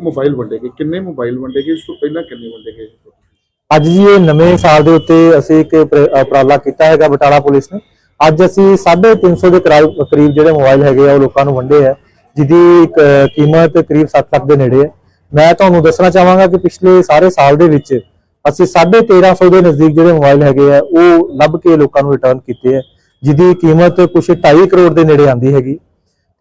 Mobile ਵੰਡੇ ਗਏ ਕਿੰਨੇ ਮੋਬਾਈਲ ਵੰਡੇ ਗਏ ਇਸ ਤੋਂ ਪਹਿਲਾਂ ਕਿੰਨੇ ਵੰਡੇ ਗਏ ਅੱਜ ਜੀ ਇਹ ਨਵੇਂ ਸਾਲ ਦੇ ਉੱਤੇ ਅਸੀਂ ਇੱਕ ਉਪਰਾਲਾ ਕੀਤਾ ਹੈਗਾ ਬਟਾਲਾ ਪੁਲਿਸ ਨੇ। ਅੱਜ ਅਸੀਂ 350 ਦੇ ਕਰੀਬ ਜਿਹੜੇ ਮੋਬਾਈਲ ਹੈਗੇ ਆ, ਉਹ ਲੋਕਾਂ ਨੂੰ ਵੰਡੇ ਆ, ਜਿਹਦੀ ਕੀਮਤ ਕਰੀਬ 7 ਲੱਖ ਦੇ ਨੇੜੇ ਹੈ ਮੈਂ ਤੁਹਾਨੂੰ ਦੱਸਣਾ ਚਾਹਾਂਗਾ ਕਿ ਪਿਛਲੇ ਸਾਰੇ ਸਾਲ ਦੇ ਵਿੱਚ ਅਸੀਂ 1350 ਦੇ ਨਜ਼ਦੀਕ ਜਿਹੜੇ ਮੋਬਾਈਲ ਹੈਗੇ ਆ, ਉਹ ਲੱਭ ਕੇ ਲੋਕਾਂ ਨੂੰ ਰਿਟਰਨ ਕੀਤੇ ਆ, ਜਿਹਦੀ ਕੀਮਤ ਕੁਝ 2.5 ਕਰੋੜ ਦੇ ਨੇੜੇ ਆਂਦੀ ਹੈਗੀ।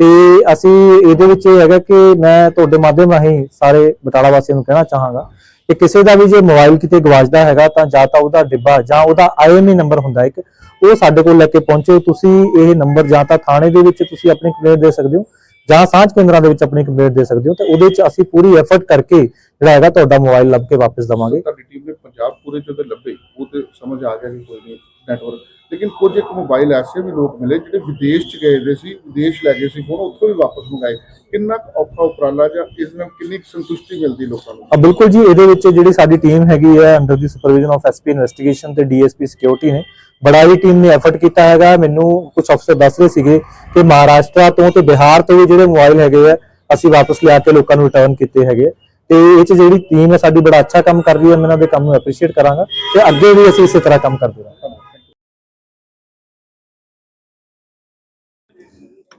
ਤੇ ਅਸੀਂ ਇਹਦੇ ਵਿੱਚ ਇਹ ਹੈਗਾ ਕਿ ਮੈਂ ਤੁਹਾਡੇ ਮਾਧਿਅਮ ਰਾਹੀਂ ਸਾਰੇ ਬਟਾਲਾ ਵਾਸੀਆਂ ਨੂੰ ਕਹਿਣਾ ਚਾਹਾਂਗਾ ਕਿ ਕਿਸੇ ਦਾ ਵੀ ਜੇ ਮੋਬਾਈਲ ਕਿਤੇ ਗਵਾਚਦਾ ਹੈਗਾ ਤਾਂ ਜਾਂ ਤਾਂ ਉਹਦਾ ਡਿੱਬਾ ਜਾਂ ਉਹਦਾ ਆਈਐਮਈ ਨੰਬਰ ਹੁੰਦਾ ਇੱਕ, ਉਹ ਸਾਡੇ ਕੋਲ ਲੈ ਕੇ ਪਹੁੰਚੋ। ਤੁਸੀਂ ਇਹ ਨੰਬਰ ਜਾਂ ਤਾਂ ਥਾਣੇ ਦੇ ਵਿੱਚ ਤੁਸੀਂ ਆਪਣੀ ਕੰਪਲੇਂਟ ਦੇ ਸਕਦੇ ਹੋ ਜਾਂ ਸਾਂਝ ਕੇਂਦਰਾਂ ਦੇ ਵਿੱਚ ਆਪਣੀ ਕੰਪਲੇਂਟ ਦੇ ਸਕਦੇ ਹੋ। ਤੇ ਉਹਦੇ ਵਿੱਚ ਅਸੀਂ ਪੂਰੀ ਐਫਰਟ ਕਰਕੇ ਜਿਹੜਾ ਹੈਗਾ ਤੁਹਾਡਾ ਮੋਬਾਈਲ ਲੱਭ ਕੇ ਵਾਪਸ ਦਵਾਂਗੇ। ਤੁਹਾਡੀ ਟੀਮ ਨੇ ਪੰਜਾਬ ਪੂਰੇ ਜਦੋਂ ਲੱਭੇ। ਉਹ ਤੇ ਸਮਝ ਆ ਗਿਆ ਕਿ ਕੋਈ ਨਹੀਂ ਨੈਟਵਰਕ ਲੇਕਿਨ ਕੁਝ ਇੱਕ ਮੋਬਾਈਲ ਐਸੇ ਵੀ ਲੋਕ ਮਿਲੇ ਜਿਹੜੇ ਵਿਦੇਸ਼ ਚ ਗਏ ਦੇ ਸੀ, ਵਿਦੇਸ਼ ਲੈ ਗਏ ਸੀ ਹੁਣ ਉੱਥੋਂ ਵੀ ਵਾਪਸ ਮੰਗਾਏ। ਕਿੰਨਾ ਔਖਾ ਉਪਰਾਲਾ ਜਾਂ ਇਸ ਨਾਲ ਕਿੰਨੀ ਸੰਤੁਸ਼ਟੀ ਮਿਲਦੀ ਲੋਕਾਂ ਨੂੰ? ਬਿਲਕੁਲ ਜੀ, ਇਹਦੇ ਵਿੱਚ ਜਿਹੜੀ ਸਾਡੀ ਟੀਮ ਹੈਗੀ ਹੈ under the supervision of SP investigation ਤੇ ਡੀਐਸਪੀ ਸਿਕਿਉਰਿਟੀ ਨੇ ਬੜਾ ਹੀ ਟੀਮ ਨੇ ਐਫਰਟ ਕੀਤਾ ਹੈਗਾ। ਮੈਨੂੰ ਕੁਝ ਅਫਸਰ ਦੱਸ ਰਹੇ ਸੀਗੇ ਕਿ ਮਹਾਰਾਸ਼ਟਰ ਤੋਂ ਤੇ ਬਿਹਾਰ ਤੋਂ ਵੀ ਜਿਹੜੇ ਮੋਬਾਈਲ ਹੈਗੇ ਆ, ਅਸੀਂ ਵਾਪਸ ਲਿਆ ਕੇ ਲੋਕਾਂ ਨੂੰ ਰਿਟਰਨ ਕੀਤੇ ਹੈਗੇ ਤੇ ਇਹ ਚ ਜਿਹੜੀ ਟੀਮ ਹੈ, ਸਾਡੀ ਬੜਾ ਅੱਛਾ ਕੰਮ ਕਰ ਰਹੀ ਹੈ। ਮੈਂ ਇਹਨਾਂ ਦੇ ਕੰਮ ਨੂੰ ਐਪਰੀਸ਼ੀਏਟ ਕਰਾਂਗਾ ਤੇ ਅੱਗੇ ਵੀ ਅਸੀਂ ਇਸੇ ਤਰ੍ਹਾਂ ਕੰਮ ਕਰਦੇ ਰਹਾਂਗੇ।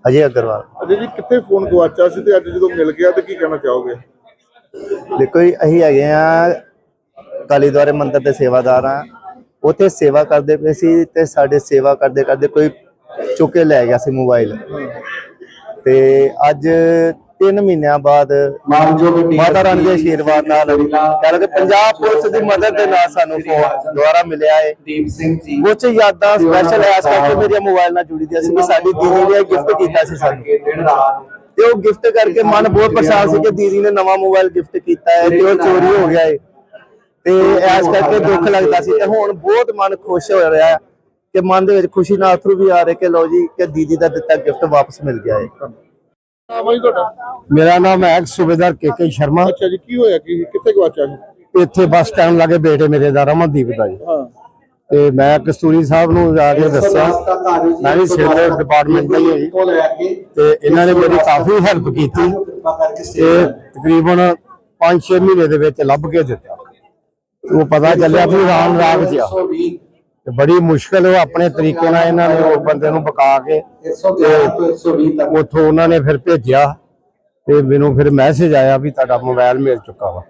ਅਜੇ ਅਗਰਵਾਲ। ਅਜੇ ਜੀ ਕਿੱਥੇ ਫੋਨ ਗਵਾਚਾ ਸੀ ਤੇ ਅੱਜ ਜਦੋਂ ਮਿਲ ਗਿਆ ਤੇ ਕੀ ਕਹਿਣਾ ਚਾਹੋਗੇ? ਦੇਖੋ ਜੀ ਅਸੀਂ ਹੈਗੇ ਆ ਕਾਲੀ ਦੁਆਰੇ ਮੰਦਿਰ ਦੇ ਸੇਵਾਦਾਰ ਆ। ਉੱਥੇ ਸੇਵਾ ਕਰਦੇ ਪਏ ਸੀ ਤੇ ਸਾਡੇ ਸੇਵਾ ਕਰਦੇ ਕਰਦੇ ਕੋਈ ਚੁੱਕ ਕੇ ਲੈ ਗਿਆ ਸੀ ਮੋਬਾਈਲ। ਤੇ ਅੱਜ 3 ਮਹੀਨਿਆਂ ਬਾਅਦ ਮਾਤਾ ਰਾਣੀ ਦੇ ਆਸ਼ੀਰਵਾਦ ਨਾਲ ਕਹਿ ਲਓ ਕਿ ਪੰਜਾਬ ਪੁਲਿਸ ਦੀ ਮਦਦ ਦੇ ਨਾਲ ਸਾਨੂੰ ਫੋਨ ਦੁਆਰਾ ਮਿਲਿਆ ਹੈ ਦੀਪ ਸਿੰਘ ਜੀ ਉਹ ਚ ਯਾਦਾਂ ਸਪੈਸ਼ਲ ਐਸ ਕਰਕੇ ਮੇਰੀਆਂ ਮੋਬਾਈਲ ਨਾਲ ਜੁੜੀ ਦੀਆਂ ਸੀ ਕਿ ਸਾਡੀ ਦੀਦੀ ਨੇ ਗਿਫਟ ਕੀਤਾ ਸੀ ਸਾਨੂੰ। ਤੇ ਉਹ ਗਿਫਟ ਕਰਕੇ ਮਨ ਬਹੁਤ ਪਰੇਸ਼ਾਨ ਸੀ ਕਿ ਦੀਦੀ ਨੇ ਨਵਾਂ ਮੋਬਾਈਲ ਗਿਫਟ ਕੀਤਾ ਹੈ ਤੇ ਉਹ ਚੋਰੀ ਹੋ ਗਿਆ ਹੈ ਤੇ ਇਸ ਕਰਕੇ ਦੁੱਖ ਲੱਗਦਾ ਸੀ। ਤੇ ਹੁਣ ਬਹੁਤ ਮਨ ਖੁਸ਼ ਹੋ ਰਿਹਾ ਹੈ ਕਿ ਮਨ ਦੇ ਵਿੱਚ ਖੁਸ਼ੀ ਨਾਲ ਅਥਰੂ ਵੀ ਆ ਰਹੇ ਕਿ ਲਓ ਜੀ ਕਿ ਦੀਦੀ ਦਾ ਦਿੱਤਾ ਗਿਫਟ ਵਾਪਸ ਮਿਲ ਗਿਆ ਹੈ ਹਾਂ ਬਾਈ ਤੁਹਾਡਾ? ਮੇਰਾ ਨਾਮ ਹੈ ਸੂਬੇਦਾਰ ਕੇ ਕੇ ਸ਼ਰਮਾ। ਅੱਛਾ ਜੀ ਕੀ ਹੋਇਆ ਕੀ? ਕਿੱਥੇ ਗਵਾਚਾ ਸੀ ਇੱਥੇ ਬੱਸ ਸਟੈਂਡ ਲਾਗੇ ਬੇਟੇ ਮੇਰੇ ਦਾ ਰਮਨਦੀਪ ਦਾ ਜੀ। ਹਾਂ। ਤੇ ਮੈਂ ਕਸਤੂਰੀ ਸਾਹਿਬ ਨੂੰ ਜਾ ਕੇ ਦੱਸਿਆ। ਮੈਂ ਵੀ ਸਿਵਲ ਡਿਪਾਰਟਮੈਂਟ ਦਾ ਹੀ ਹਾਂ ਜੀ। ਤੋਂ ਇਹਨਾਂ ਨੇ ਮੇਰੀ ਕਾਫੀ ਹੈਲਪ ਕੀਤੀ। ਤੇ ਤਕਰੀਬਨ 5-6 ਮਹੀਨੇ ਦੇ ਵਿੱਚ ਲੱਭ ਕੇ ਦਿੱਤਾ। ਉਹ ਪਤਾ ਚੱਲਿਆ ਵੀ ਰਾਮ ਰਾਗ ਜਿਆ 120 ਤੇ ਬੜੀ ਮੁਸ਼ਕਲ ਉਹ ਆਪਣੇ ਤਰੀਕੇ ਨਾਲ ਇਹਨਾਂ ਨੇ ਉਹ ਬੰਦੇ ਨੂੰ ਬਕਾ ਕੇ 111 ਤੋਂ 120 ਤੱਕ ਉੱਥੋਂ ਉਹਨਾਂ ਨੇ ਫਿਰ ਭੇਜਿਆ ਤੇ ਮੈਨੂੰ ਫਿਰ ਮੈਸੇਜ ਆਇਆ ਵੀ ਤੁਹਾਡਾ ਮੋਬਾਈਲ ਮਿਲ ਚੁੱਕਾ ਵਾ।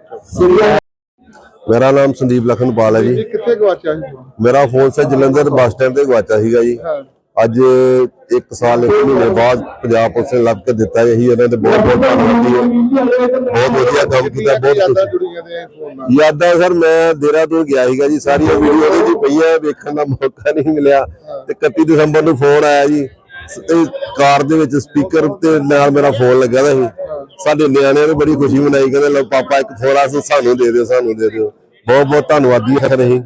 ਮੇਰਾ ਨਾਮ ਸੰਦੀਪ ਲਖਨਪਾਲ ਹੈ ਜੀ। ਕਿੱਥੇ ਗਵਾਚਾ ਸੀ? ਮੇਰਾ ਫੋਨ ਸੇ ਜਲੰਧਰ ਬੱਸ ਸਟੈਂਡ ਤੇ ਗਵਾਚਾ ਸੀਗਾ ਜੀ। ਹਾਂ। ਅੱਜ 1 ਸਾਲ 1 ਮਹੀਨੇ ਬਾਅਦ ਪੰਜਾਬ ਪੁਲਿਸ ਨੇ ਲੱਭ ਕੇ ਦਿੱਤਾ ਇਹੀ ਇਹਨਾਂ ਦੇ ਬਹੁਤ ਬਹੁਤ ਧੰਨਵਾਦੀ ਹੈ। ਬਹੁਤ ਵਧੀਆ ਕੰਮ ਕੀਤਾ ਬਹੁਤ ਯਾਦਾਂ ਸਰ ਮੈਂ ਦੇਹਰਾਦੂਨ ਗਿਆ ਸੀਗਾ ਜੀ ਸਾਰੀਆਂ ਵੀਡੀਓ ਉਹਦੇ ਚ ਪਈਆਂ ਵੇਖਣ ਦਾ ਮੌਕਾ ਨਹੀਂ ਮਿਲਿਆ। ਤੇ 31 ਦਸੰਬਰ ਨੂੰ ਫੋਨ ਆਇਆ ਜੀ। ਕਾਰ ਦੇ ਵਿੱਚ ਸਪੀਕਰ ਤੇ ਨਾਲ ਮੇਰਾ ਫੋਨ ਲੱਗਾ ਦਾ ਸੀ। ਸਾਡੇ ਨਿਆਣਿਆਂ ਨੇ ਬੜੀ ਖੁਸ਼ੀ ਮਨਾਈ ਕਹਿੰਦੇ ਲਓ ਪਾਪਾ ਇੱਕ ਫੋਨ ਆ ਸਾਨੂੰ ਦੇ ਦਿਓ ਸਾਨੂੰ ਦੇ ਦਿਓ। ਬਹੁਤ ਬਹੁਤ ਧੰਨਵਾਦੀ ਹੈ ਰਹੀ